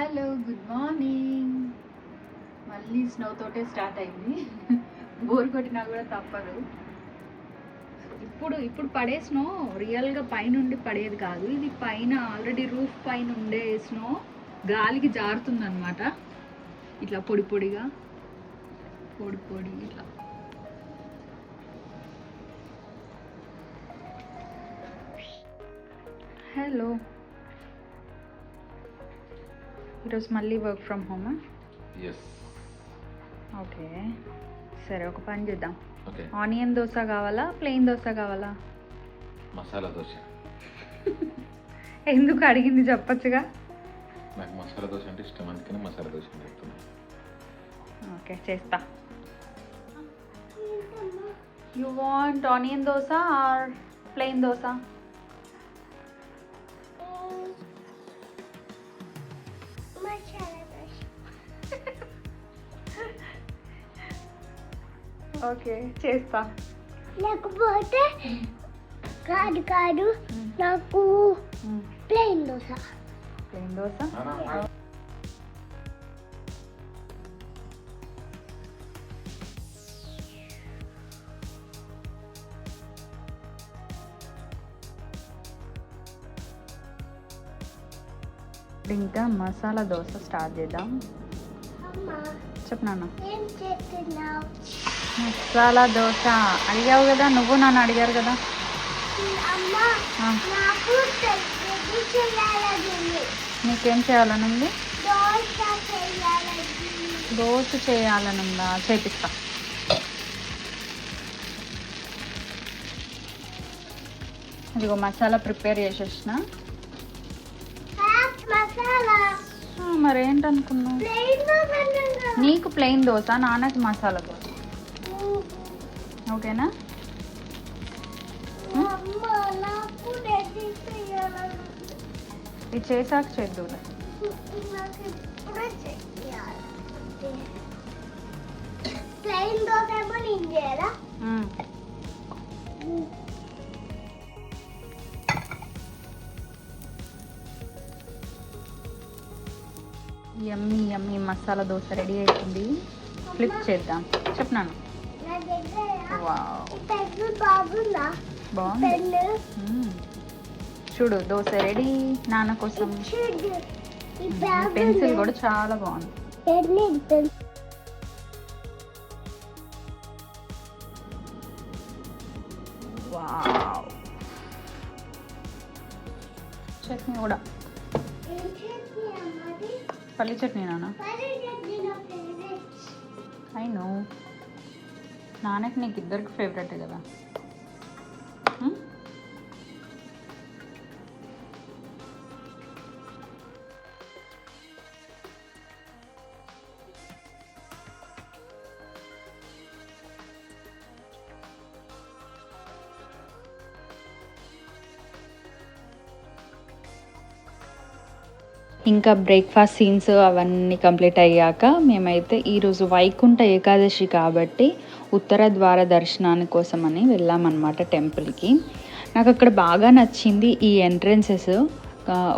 Hello good morning మళ్ళీ snow తోటే start అయింది. బోర్ కొట్టినా కూడా తప్పదు. ఇప్పుడు ఇప్పుడు పడే స్నో రియల్గా పైనుండి పడేది కాదు. ఇది పైన ఆల్రెడీ రూఫ్ పైన ఉండే స్నో గాలికి జారుతుంది అనమాట ఇట్లా పొడి పొడిగా. పొడి పొడి ఇట్లా. హలో ఈరోజు మళ్ళీ వర్క్ ఫ్రమ్ హోమా? Yes okay. సరే ఒక పని చేద్దాం. ఓకే. ఆనియన్ దోశ కావాలా ప్లెయిన్ దోశ కావాలా? మసాలా దోశ. ఎందుకు అడిగింది చెప్పొచ్చుగా? నాకు మసాలా దోశ అంటే ఇష్టం అందుకని మసాలా దోశ చెప్తున్నాను ఓకే చేస్తా. You want onion dosa or plain dosa? Okay చేస్తా. లేకపోతే కాదు కాదు నాకు ప్లెయిన్ దోశ. ప్లెయిన్ దోశ? ఇంకా మసాలా దోశ స్టార్ట్ చేద్దాం. చెప్పు నాన్న. మసాలా దోశ. అడిగావు కదా నువ్వు నన్ను అడిగారు కదా. నాకు చేయాలనుంది. దోశ చేయాలని దోశ చేయాలనుందా? చేపిస్తా. ఇదిగో మసాలా ప్రిపేర్ చేసేసిన. దోశ అన్నాను. నీకు ప్లెయిన్ దోశ నాన్నకి మసాలా దోశ. ఓకేనా? ఇది చేసాక చేద్దులే చేయాలి. ప్లెయిన్ దోశ ఏమో నేను చేయాలా? Yummy yummy masala dosa ready అయిపోయింది. ఫ్లిప్ చేద్దాం. చెప్పినాను బాగుందా. చూడు దోశ రెడీ. నాన్న కోసం పెన్సిల్ కూడా చాలా బాగుంది. చట్నీ కూడా. పల్లి చట్నీ నాన్న ఐ నో నాన్నకి నీకు ఇద్దరికి ఫేవరెట్ కదా. ఇంకా బ్రేక్ఫాస్ట్ సీన్స్ అవన్నీ కంప్లీట్ అయ్యాక మేమైతే ఈరోజు వైకుంఠ ఏకాదశి కాబట్టి ఉత్తర ద్వార దర్శనాని కోసమని వెళ్ళామన్నమాట టెంపుల్కి. నాకు అక్కడ బాగా నచ్చింది ఈ ఎంట్రెన్సెస్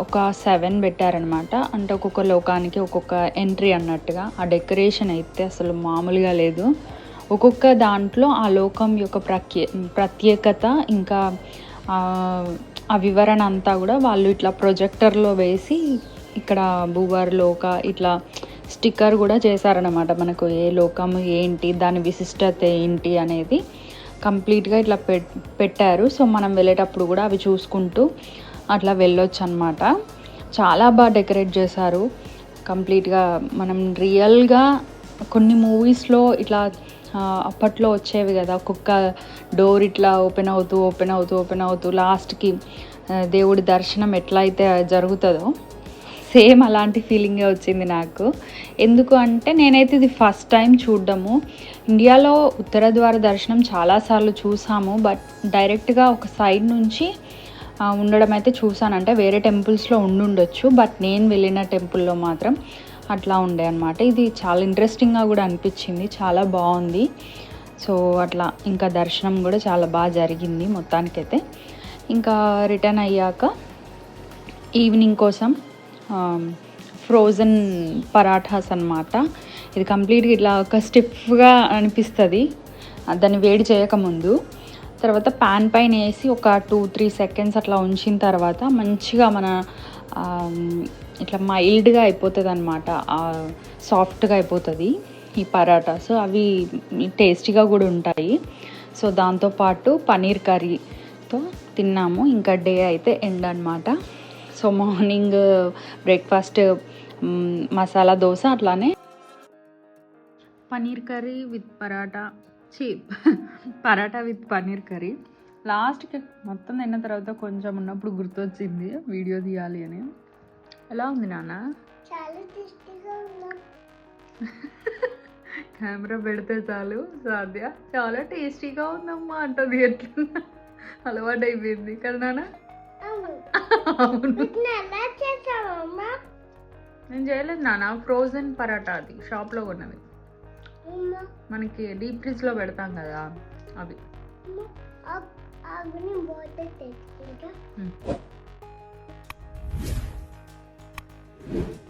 ఒక సెవెన్ పెట్టారనమాట అంటే ఒక్కొక్క లోకానికి ఒక్కొక్క ఎంట్రీ అన్నట్టుగా. ఆ డెకరేషన్ అయితే అసలు మామూలుగా లేదు. ఒక్కొక్క దాంట్లో ఆ లోకం యొక్క ప్రత్యే ప్రత్యేకత ఇంకా ఆ వివరణ అంతా కూడా వాళ్ళు ఇట్లా ప్రొజెక్టర్లో వేసి ఇక్కడ భూవార్ లోక ఇట్లా స్టిక్కర్ కూడా చేశారనమాట మనకు ఏ లోకం ఏంటి దాని విశిష్టత ఏంటి అనేది కంప్లీట్గా ఇట్లా పెట్ పెట్టారు. సో మనం వెళ్ళేటప్పుడు కూడా అవి చూసుకుంటూ అట్లా వెళ్ళొచ్చు అనమాట చాలా బాగా డెకరేట్ చేశారు. కంప్లీట్గా మనం రియల్గా కొన్ని మూవీస్లో ఇట్లా అప్పట్లో వచ్చేవి కదా ఒక్కొక్క డోర్ ఇట్లా ఓపెన్ అవుతూ ఓపెన్ అవుతూ ఓపెన్ అవుతూ లాస్ట్కి దేవుడి దర్శనం ఎట్లా అయితే జరుగుతుందో సేమ్ అలాంటి ఫీలింగే వచ్చింది నాకు. ఎందుకు అంటే నేనైతే ఇది ఫస్ట్ టైం చూడడము. ఇండియాలో ఉత్తర ద్వార దర్శనం చాలాసార్లు చూసాము. బట్ డైరెక్ట్గా ఒక సైడ్ నుంచి ఉండడం అయితే చూసాను. అంటే వేరే టెంపుల్స్లో ఉండుండొచ్చు. బట్ నేను వెళ్ళిన టెంపుల్లో మాత్రం అట్లా ఉండే అనమాట ఇది చాలా ఇంట్రెస్టింగ్గా కూడా అనిపించింది. చాలా బాగుంది. సో అట్లా ఇంకా దర్శనం కూడా చాలా బాగా జరిగింది మొత్తానికైతే. ఇంకా రిటర్న్ అయ్యాక ఈవినింగ్ కోసం ఫ్రోజన్ పరాఠాస్ అన్నమాట. ఇది కంప్లీట్గా ఇట్లా ఒక స్టిఫ్గా అనిపిస్తుంది. దాన్ని వేడి చేయకముందు తర్వాత పాన్ పైన వేసి ఒక టూ త్రీ సెకండ్స్ అట్లా ఉంచిన తర్వాత మంచిగా మన ఇట్లా మైల్డ్గా అయిపోతుంది అనమాట సాఫ్ట్గా అయిపోతుంది ఈ పరాటాస్ అవి టేస్టీగా కూడా ఉంటాయి. సో దాంతోపాటు పనీర్ కర్రీతో తిన్నాము. ఇంకా డే అయితే ఎండ్ అనమాట so morning breakfast masala dosa అట్లానే. Paneer curry with paratha. Cheap paratha with paneer curry. లాస్ట్కి మొత్తం తిన్న తర్వాత కొంచెం ఉన్నప్పుడు గుర్తొచ్చింది వీడియో తీయాలి అని. ఎలా ఉంది నాన్న? చాలా టేస్టీగా ఉన్నా కెమెరా పెడితే చాలు సాధ్య. చాలా టేస్టీగా ఉందమ్మా అంటది ఎట్లా అలవాటు అయిపోయింది కదా నాన్న? నేను చేయలేదు నాన్న ఫ్రోజన్ పరాటా అది షాప్లో ఉన్నవి మనకి డీప్ ఫ్రిడ్జ్లో పెడతాం కదా అవి. Mm-hmm.